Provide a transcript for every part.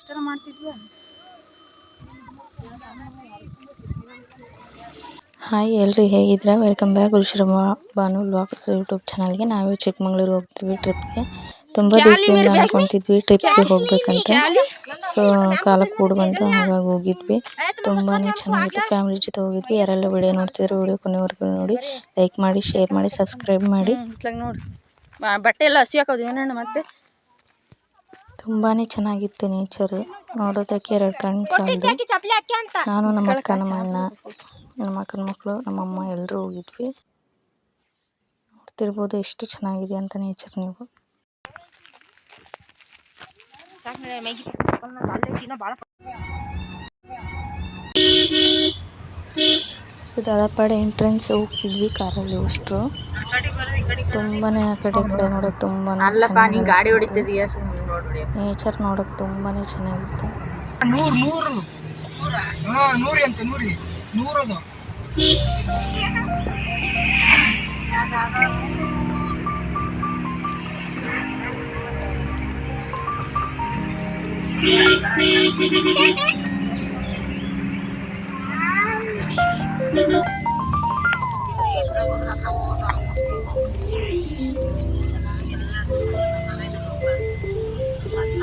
ಎಷ್ಟರ ಮಾಡ್ತಿದ್ವಿ? ಹಾಯ್ ಎಲ್ರಿ ಹೇಗಿದ್ದೀರಾ? Welcome back Gulsharma Banu vlogs YouTube ಚಾನಲ್ಗೆ ನಾವೇ ಚಿಕ್ಕಮಂಗ್ಳೂರು ಹೋಗ್ತೀವಿ ಟ್ರಿಪ್ಗೆ ತುಂಬ ದಿವಸದಿಂದ ಅನ್ಕೊತಿದ್ವಿ ಟ್ರಿಪ್ಗೆ ಹೋಗ್ಬೇಕಂತ. ಸೊ ಕಾಲ ಕೂಡ ಬಂತು ಹಾಗಾಗಿ ಹೋಗಿದ್ವಿ. ತುಂಬಾ ಚೆನ್ನಾಗಿತ್ತು ಫ್ಯಾಮಿಲಿ ಜೊತೆ ಹೋಗಿದ್ವಿ. ಯಾರೆಲ್ಲ ವಿಡಿಯೋ ನೋಡ್ತಿದ್ರು ವಿಡಿಯೋ ಕೊನೆವರೆಗೂ ನೋಡಿ. ಲೈಕ್ ಮಾಡಿ ಶೇರ್ ಮಾಡಿ ಸಬ್ಸ್ಕ್ರೈಬ್ ಮಾಡಿ. ನೋಡಿ. ಬಟ್ಟೆ ಎಲ್ಲ ಹಸಿ ಹಾಕೋದು. ಏನಣ್ಣ ಮತ್ತೆ? ತುಂಬಾ ಚೆನ್ನಾಗಿತ್ತು ನೇಚರ್. ನೋಡೋದಕ್ಕೆ ಎರಡು ಕಣ್ಣು ಸಾಲದು ನಾನು ನಮ್ಮ ಅಕ್ಕ ನಮ್ಮ ಅಣ್ಣ ನಮ್ಮ ಅಕ್ಕನ ಮಕ್ಕಳು ನಮ್ಮಮ್ಮ ಎಲ್ಲರೂ ಹೋಗಿದ್ವಿ. ನೋಡ್ತಿರ್ಬೋದು ಎಷ್ಟು ಚೆನ್ನಾಗಿದೆ ಅಂತ ನೇಚರ್ ನೀವು. ದಾದಾಪಾಡೆ ಎಂಟ್ರೆನ್ಸ್ ಹೋಗ್ತಿದ್ವಿ ಕಾರಲ್ಲಿ ಅಷ್ಟರು ತುಂಬಾನೇ ಆ ಕಡೆ ಕಡೆ ನೋಡೋಕೆ ತುಂಬಾನೇ ಅಲ್ಲಪ್ಪ ನೀ ಗಾಡಿ ಹೊಡಿತಿದೀಯ ನೇಚರ್ ನೋಡೋಕೆ ತುಂಬಾನೇ ಚೆನ್ನಾಗಿತ್ತು ನೂರು ನೂರು ಹಾ ನೂರಿ ಅಂತ ನೂರಿ. ನೂರದು.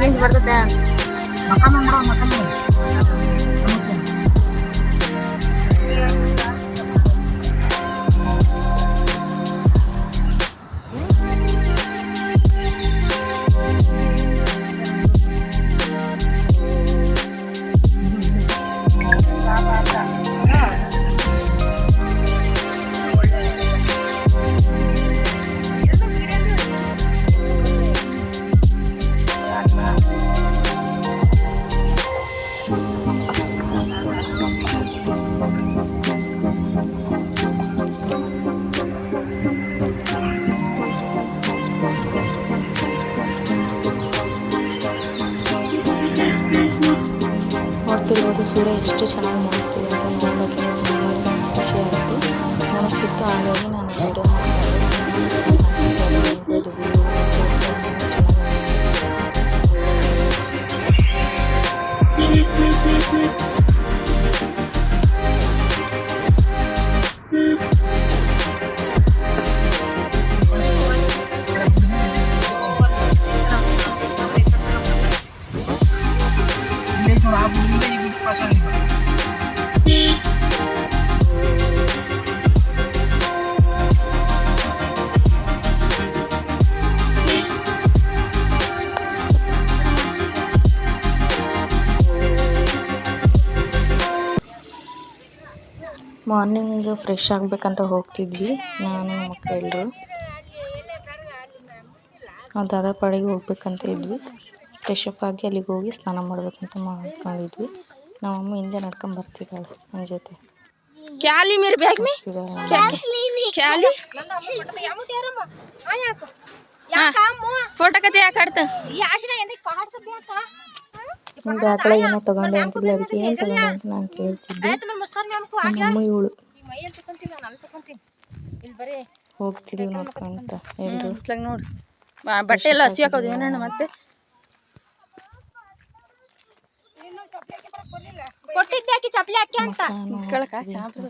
ನಿಂತ ಬರ್ತತೆ. ಬರ್ತದೆ ಬಿಡ ಮಕ್ಕಂದ ನೋಡ್ತಿರ್ಬೋದು ಸೂರ್ಯ ಎಷ್ಟು ಚೆನ್ನಾಗಿ ಮಾಡ್ತೀವಿ ಅಂತ ನೋಡೋಕ್ಕೆ ತುಂಬ ಖುಷಿ ಆಯಿತು. ನೋಡ್ತಿತ್ತು ಹಾಗಾಗಿ ನಾನು ವಿಡಿಯೋ ಮಾರ್ನಿಂಗ್ ಫ್ರೆಶ್ ಆಗಬೇಕಂತ ಹೋಗ್ತಿದ್ವಿ ನಾನು ನಮ್ಮ ಅಕ್ಕ ಎಲ್ಲರೂ ನಾವು ದಾದಾಪಾಡಿಗೆ ಹೋಗ್ಬೇಕಂತ ಇದ್ವಿ. ಫ್ರೆಶ್ ಅಪ್ ಆಗಿ ಅಲ್ಲಿಗೆ ಹೋಗಿ ಸ್ನಾನ ಮಾಡ್ಬೇಕಂತ ಮಾಡ್ಕೊಂಡಿದ್ವಿ ನಮ್ಮಮ್ಮ ಹಿಂದೆ ನಡ್ಕೊಂಡು ಬರ್ತಿದ್ದಾಳೆ ನನ್ನ ಜೊತೆ. ಕ್ಯಾಲಿ ಮೇರೆ ಬ್ಯಾಗ್ ಮೇ? ಕ್ಯಾಲಿ ಫೋಟೋ ಕತೆ ಯಾಕೆ ಆಡ್ತ? ನಿಮ್ದು ಆಕಳ ಏನೋ ತಗೊಂಡೆ ಅಂತಿದ್ಲು ಅದಕ್ಕೆ ಏನು ತಗೊಂಡೆ ಅಂತ ನಾನು ಕೇಳ್ತಿದ್ದೆ. ಅಮ್ಮ ಇವಳು. ಹೋಗ್ತಿದ್ದೀವಿ ನೋಡ್ಕೊಂತ ಎಲ್ಲರೂ ನೋಡಿ. ಬಟ್ಟೆ ಎಲ್ಲ ಹಸಿ ಹಾಕೋದು ಏನಣ್ಣ ಮತ್ತೆ? ಕೊಟ್ಟಿದ್ದಾಕಿ ಚಪ್ಪಲಿ ಹಾಕಿ ಅಂತ.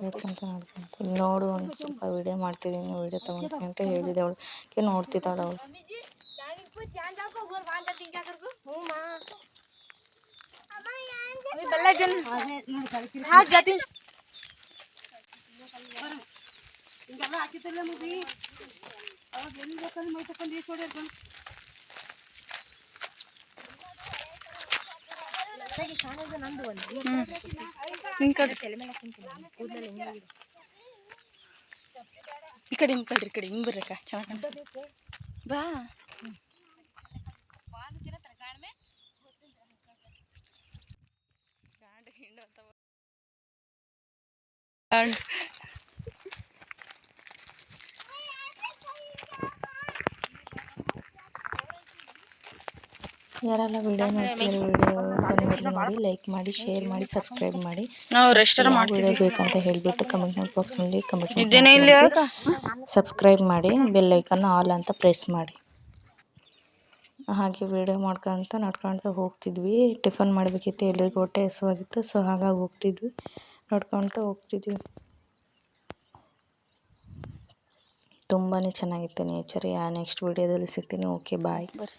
ನೋಡ್ಕೊಂತ ನೋಡು ಒಂದು ಸ್ವಲ್ಪ ವಿಡಿಯೋ ಮಾಡ್ತಿದ್ದೀನಿ ವಿಡಿಯೋ ತಗೊಂತೀನಿ ಅಂತ ಹೇಳಿದೆ ಅವಳು. ಕೆ ನೋಡ್ತಿದ್ದಾಳೆ ಅವಳು. ಬೆಲ್ಲ ಜನ ಹಾಕ್ ಜಾತಿ ನಿನ್ ಕಡೆ ಈ ಕಡೆ ಹಿಂಗೆ ಈ ಕಡೆ ಹಿಂಗೆ ಬರ್ರಕ್ಕ ಚೆನ್ನಾಗಿ ಕಾಣಿಸ್ತದೆ ಬಾ ಯಾರೆಲ್ಲ ವಿಡಿಯೋ ನೋಡ್ತೀರಿ ವಿಡಿಯೋ ಮಾಡಿ ನೋಡಿ ಲೈಕ್ ಮಾಡಿ ಶೇರ್ ಮಾಡಿ ಸಬ್ಸ್ಕ್ರೈಬ್ ಮಾಡಿ. ನಾವು ರೆಸ್ಟರ ಮಾಡ್ತೀವಿ ಬೇಕಂತ ಹೇಳಿಬಿಟ್ಟು ಕಮೆಂಟ್ ಬಾಕ್ಸ್ನಲ್ಲಿ ಕಮೆಂಟ್ ಸಬ್ಸ್ಕ್ರೈಬ್ ಮಾಡಿ ಬೆಲ್ ಐಕನ್ ಆಲ್ ಅಂತ ಪ್ರೆಸ್ ಮಾಡಿ. ಹಾಗೆ ವಿಡಿಯೋ ಮಾಡ್ಕೊಂತ ನಡ್ಕೊಳ್ತಾ ಹೋಗ್ತಿದ್ವಿ. ಟಿಫನ್ ಮಾಡಬೇಕಿತ್ತು ಎಲ್ಲರಿಗೂ ಹೊಟ್ಟೆ ಹಸುವಾಗಿತ್ತು, ಸೊ ಹಾಗಾಗಿ ಹೋಗ್ತಿದ್ವಿ. ನಡ್ಕೊಳ್ತಾ ಹೋಗ್ತಿದ್ವಿ. ತುಂಬಾ ಚೆನ್ನಾಗಿತ್ತು ನೇಚರ್. ಯಾ ನೆಕ್ಸ್ಟ್ ವಿಡಿಯೋದಲ್ಲಿ ಸಿಗ್ತೀನಿ. ಓಕೆ ಬಾಯ್ ಬರ್ರಿ